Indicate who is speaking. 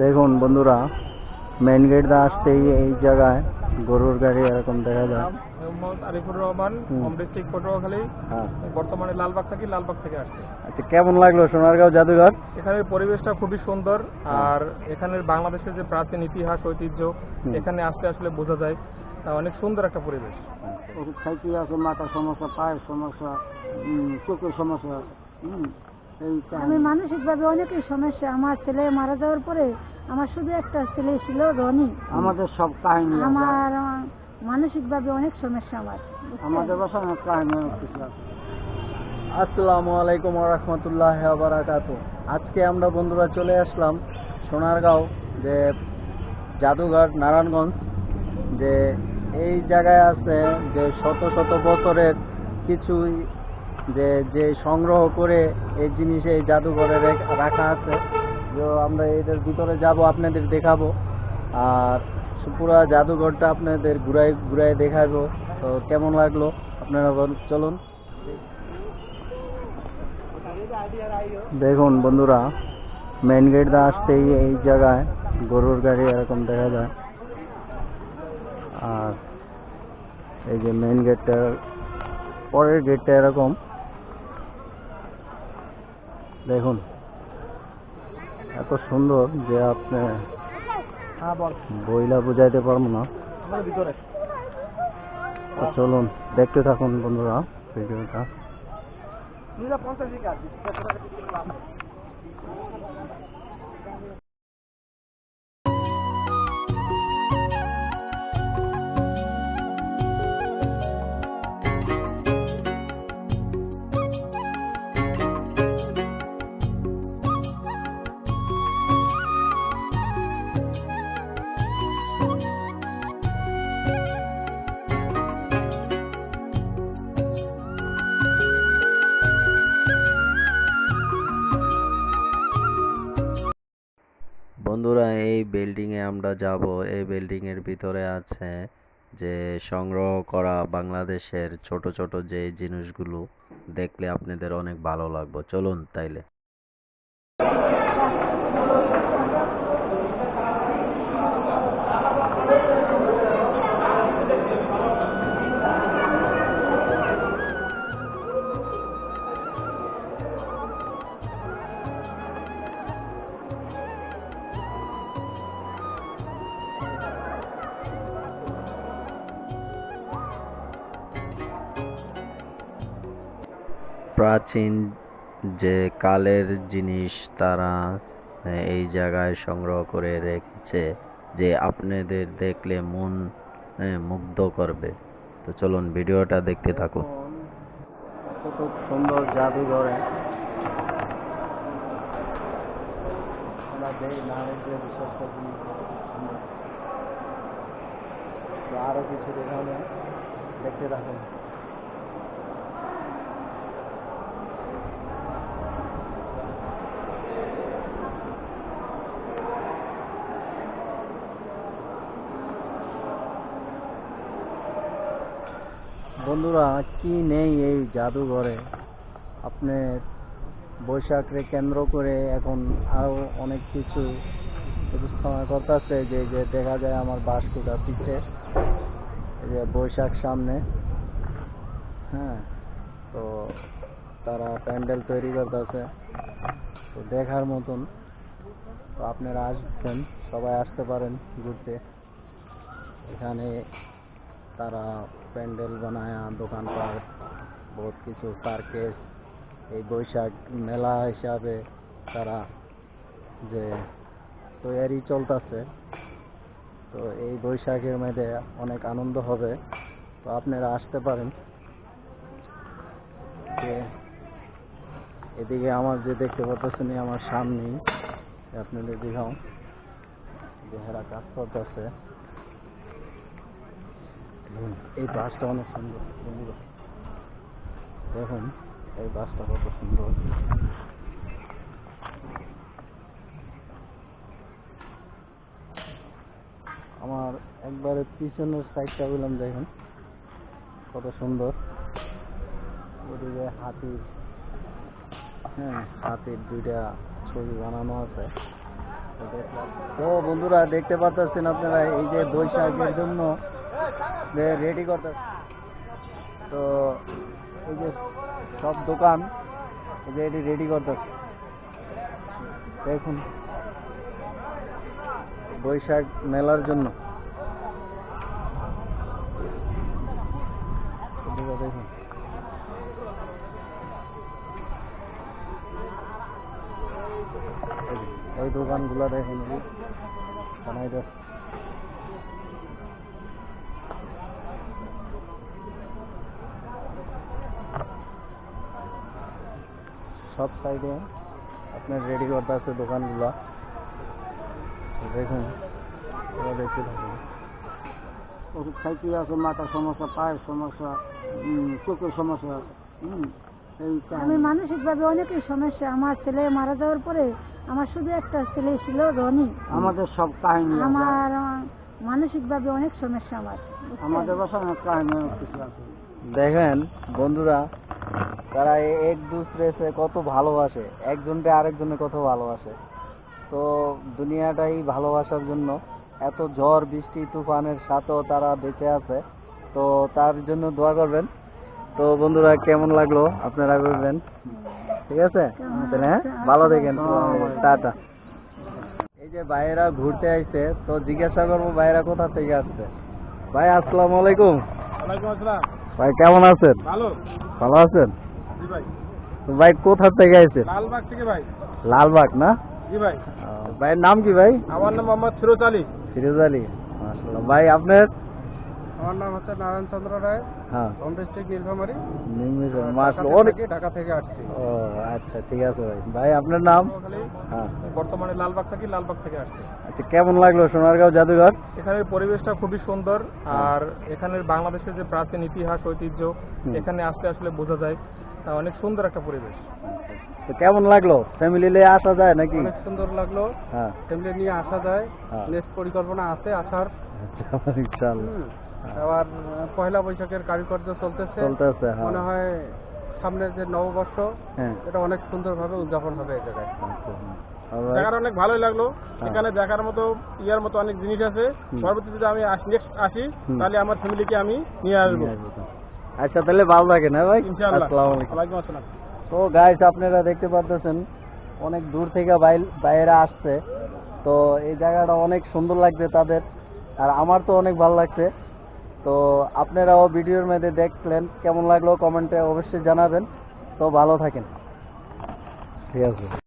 Speaker 1: দেখুন বন্ধুরা main gate দিয়ে আসতেই এই জায়গায় গরুর গাড়ি এরকম দেখা যায়।
Speaker 2: মোহাম্মদ আরিফুর রহমান
Speaker 1: হোম।
Speaker 2: ডিস্ট্রিক্ট পটুয়াখালী।
Speaker 1: হ্যাঁ।
Speaker 2: বর্তমানে লালবাগ থাকি লালবাগ থেকে আসছে।
Speaker 1: আচ্ছা কেমন লাগল সোনারগাঁও জাদুঘর?
Speaker 2: এখানের পরিবেশটা খুবই সুন্দর আর এখানের বাংলাদেশের যে প্রাচীন ইতিহাস ঐতিহ্য এখানে আসলে আসলে বোঝা যায় অনেক সুন্দর একটা পরিবেশ।
Speaker 1: খাইতে আছে মাথার সমস্যা পায়ের সমস্যা চোখের সমস্যা
Speaker 3: আমি মানসিকভাবে অনেকই সমস্যা। আমার ছেলে মারা যাওয়ার পরে আমার শুধু একটা ছেলে ছিল রনি।
Speaker 1: আমাদের সব কাহিনী
Speaker 3: আমার আহ, মানসিকভাবে অনেক সমস্যা আমার।
Speaker 1: আমাদের বাসায় অনেক কাহিনী অনেক কিছু আছে। আসসালামু আলাইকুম রহমতুল্লাহ বারাকাত আজকে আমরা বন্ধুরা চলে আসলাম সোনারগাঁও যে জাদুঘর নারায়ণগঞ্জ যে এই জায়গায় আছে যে শত শত বছরের কিছুই যে যে সংগ্রহ করে এই জিনিস, এই জাদুঘরে রেখ- আছে। যে আমরা এদের ভিতরে যাব, আপনাদের দেখাবো। আর পুরো জাদুঘরটা আপনাদের ঘুরাই ঘুরাই দেখাবো। তো কেমন লাগল? আপনারা চলুন। দেখুন বন্ধুরা মেন গেট দিয়ে আসতেই এই জায়গায় গরুর গাড়ি এরকম দেখা যায়। আর এই যে মেন গেটটা পরের গেটটা এরকম। দেখুন এত সুন্দর যে আপনি
Speaker 2: হ্যাঁ
Speaker 1: বইলা বুঝাইতে পারব না। চলুন দেখতে থাকুন বন্ধুরা ভিডিওটা।
Speaker 4: বন্ধুরা, এই বিল্ডিংয়ে আমরা যাব। এই বিল্ডিংয়ের ভিতরে আছে যে সংগ্রহ করা বাংলাদেশের ছোট ছোট যে জিনিসগুলো, দেখলে আপনাদের অনেক ভালো লাগবে। চলুন তাইলে। প্রাচীন যে কালের জিনিস তারা এই জায়গায় সংগ্রহ করে রেখেছে, যে আপনাদের দেখলে মন মুগ্ধ করবে। তো চলুন ভিডিওটা দেখতে থাকুন।
Speaker 1: কত সুন্দর জাদুঘরে। আরও কিছু দেখানো দেখতে থাকুন। বন্ধুরা, কি নেই এই জাদুঘরে? আপনি বৈশাখকে কেন্দ্র করে এখন আরও অনেক কিছু উপস্থাপনা করতেছে। যে যে দেখা যায় আমার বাসকুটা এই যে বৈশাখ সামনে। হ্যাঁ তো তারা প্যান্ডেল তৈরি করতেছে। তো দেখার মতন তো আপনারা আসবেন, সবাই আসতে পারেন ঘুরতে। এখানে তারা প্যান্ডেল বানায়, দোকানপাট, বহুত কিছু সার্কেস এই বৈশাখ মেলা হিসাবে তারা যে তৈরি চলতেছে। তো এই বৈশাখের মধ্যে অনেক আনন্দ হবে। তো আপনারা আসতে পারেন। এদিকে আমার যে দেখতে পাচ্ছেন আমার সামনেই, আপনাদের দেখাও। যে হেরা কাজ করতেছে। এই বাসটা অনেক সুন্দর, বন্ধুরা। দেখুন, এই বাসটা কত সুন্দর। আমার একবারে পিছনের সাইডটা বললাম, দেখুন। কত সুন্দর। ওদিকে হাতির হ্যাঁ হাতির দুইটা ছবি বানানো আছে। তো বন্ধুরা, দেখতে পাচ্ছেন আপনারা এই যে বৈশাখের জন্য রেডি করতে তো এই যে সব দোকান এই যে এটি রেডি করতেছে দেখুন বৈশাখ মেলার জন্য দেখুন ওই দোকানগুলো দেখেন বানাই দেয়। সব সাইডে আপনার রেডি করতে আছে দোকানগুলো। দেখুন দেখতে থাকুন।
Speaker 5: ওষুধ খাইতে আছে মাথার সমস্যা পায়ের সমস্যা চোখের সমস্যা
Speaker 3: আমি
Speaker 5: কাহিনী।
Speaker 3: মানসিকভাবে অনেকই সমস্যা। আমার ছেলে মারা যাওয়ার পরে আমার শুধু একটা ছেলে ছিল রনি।
Speaker 5: আমাদের সব কাহিনী
Speaker 3: আমার আহ, মানসিকভাবে অনেক সমস্যা আমার
Speaker 5: আমাদের অনেক কাহিনী
Speaker 1: দেখেন বন্ধুরা তারা এক দুসরে সে কত ভালোবাসে একজনকে আরেকজনে কত ভালোবাসে। তো দুনিয়াটাই ভালোবাসার জন্য এত ঝড় বৃষ্টি তুফানের সাথেও তারা বেঁচে আছে। তো তার জন্য দোয়া করবেন। তো বন্ধুরা কেমন লাগল? আপনারা করবেন ঠিক আছে? তাহলে হ্যাঁ? ভালো দেখেন টাটা। এই যে ভাইয়েরা ঘুরতে আইছে তো জিজ্ঞাসা করব ভাইয়েরা কোথা থেকে আসছে? ভাই আসসালামু আলাইকুম। ভাই কেমন আছেন?
Speaker 2: ভালো।
Speaker 1: ভালো আছেন?
Speaker 2: ভাই।
Speaker 1: ভাই কোথা থেকে আইছেন?
Speaker 2: লালবাগ থেকে ভাই।
Speaker 1: লালবাগ না?
Speaker 2: জি ভাই।
Speaker 1: ভাইয়ের নাম কি ভাই?
Speaker 2: আমার নাম মোহাম্মদ ফিরোজ আলী।
Speaker 1: ফিরোজ আলী মাশাআল্লাহ। ভাই আপনার?
Speaker 2: আমার নাম হচ্ছে নারায়ণ চন্দ্র রায়।
Speaker 1: হ্যাঁ।
Speaker 2: Home district Nilphamari?
Speaker 1: অনেক
Speaker 2: ঢাকা থেকে আসছি।
Speaker 1: ও আচ্ছা ঠিক আছে ভাই। ভাই আপনার নাম? হ্যাঁ।
Speaker 2: বর্তমানে লালবাগ থাকি লালবাগ থেকে আসছি।
Speaker 1: আচ্ছা কেমন লাগল সোনারগাঁও জাদুঘর?
Speaker 2: এখানের পরিবেশটা খুবই সুন্দর। আর এখানের বাংলাদেশের যে প্রাচীন ইতিহাস ঐতিহ্য এখানে আসলে আসলে বোঝা যায়। অনেক সুন্দর একটা পরিবেশ।
Speaker 1: তো কেমন লাগল? ফ্যামিলি নিয়ে আসা যায় নাকি?
Speaker 2: অনেক সুন্দর লাগল।
Speaker 1: হ্যাঁ।
Speaker 2: ফ্যামিলি নিয়ে আসা যায়।
Speaker 1: হ্যাঁ।
Speaker 2: নেক্সট পরিকল্পনা আছে আসার।
Speaker 1: আচ্ছা ইনশাআল্লাহ।
Speaker 2: আবার পয়লা বৈশাখের কারিকর্য চলতেছে।
Speaker 1: চলতেছে হ্যাঁ।
Speaker 2: মনে হয় সামনে যে নববর্ষ
Speaker 1: হ্যাঁ।
Speaker 2: এটা অনেক সুন্দরভাবে উদযাপন হবে এই জায়গায়।
Speaker 1: আচ্ছা.
Speaker 2: জায়গাটা অনেক ভালোই লাগল।
Speaker 1: হ্যাঁ।
Speaker 2: এখানে দেখার মতো ইয়ার মতো অনেক জিনিস আছে। পরবর্তীতে যদি আমি নেক্সট আসি তাহলে আমার ফ্যামিলিকে আমি নিয়ে আসব।
Speaker 1: আচ্ছা তাহলে ভালো থাকেন হ্যাঁ ভাই? আসসালামু আলাইকুম। তো গাইস আপনারা দেখতে পাচ্ছেন অনেক দূর থেকে বাইরে আসছে। তো এই জায়গাটা অনেক সুন্দর লাগছে তাদের আর আমার তো অনেক ভালো লাগছে। তো আপনারাও ভিডিওর মধ্যে দেখলেন কেমন লাগল কমেন্টে অবশ্যই জানাবেন। তো ভালো থাকেন। ঠিক আছে।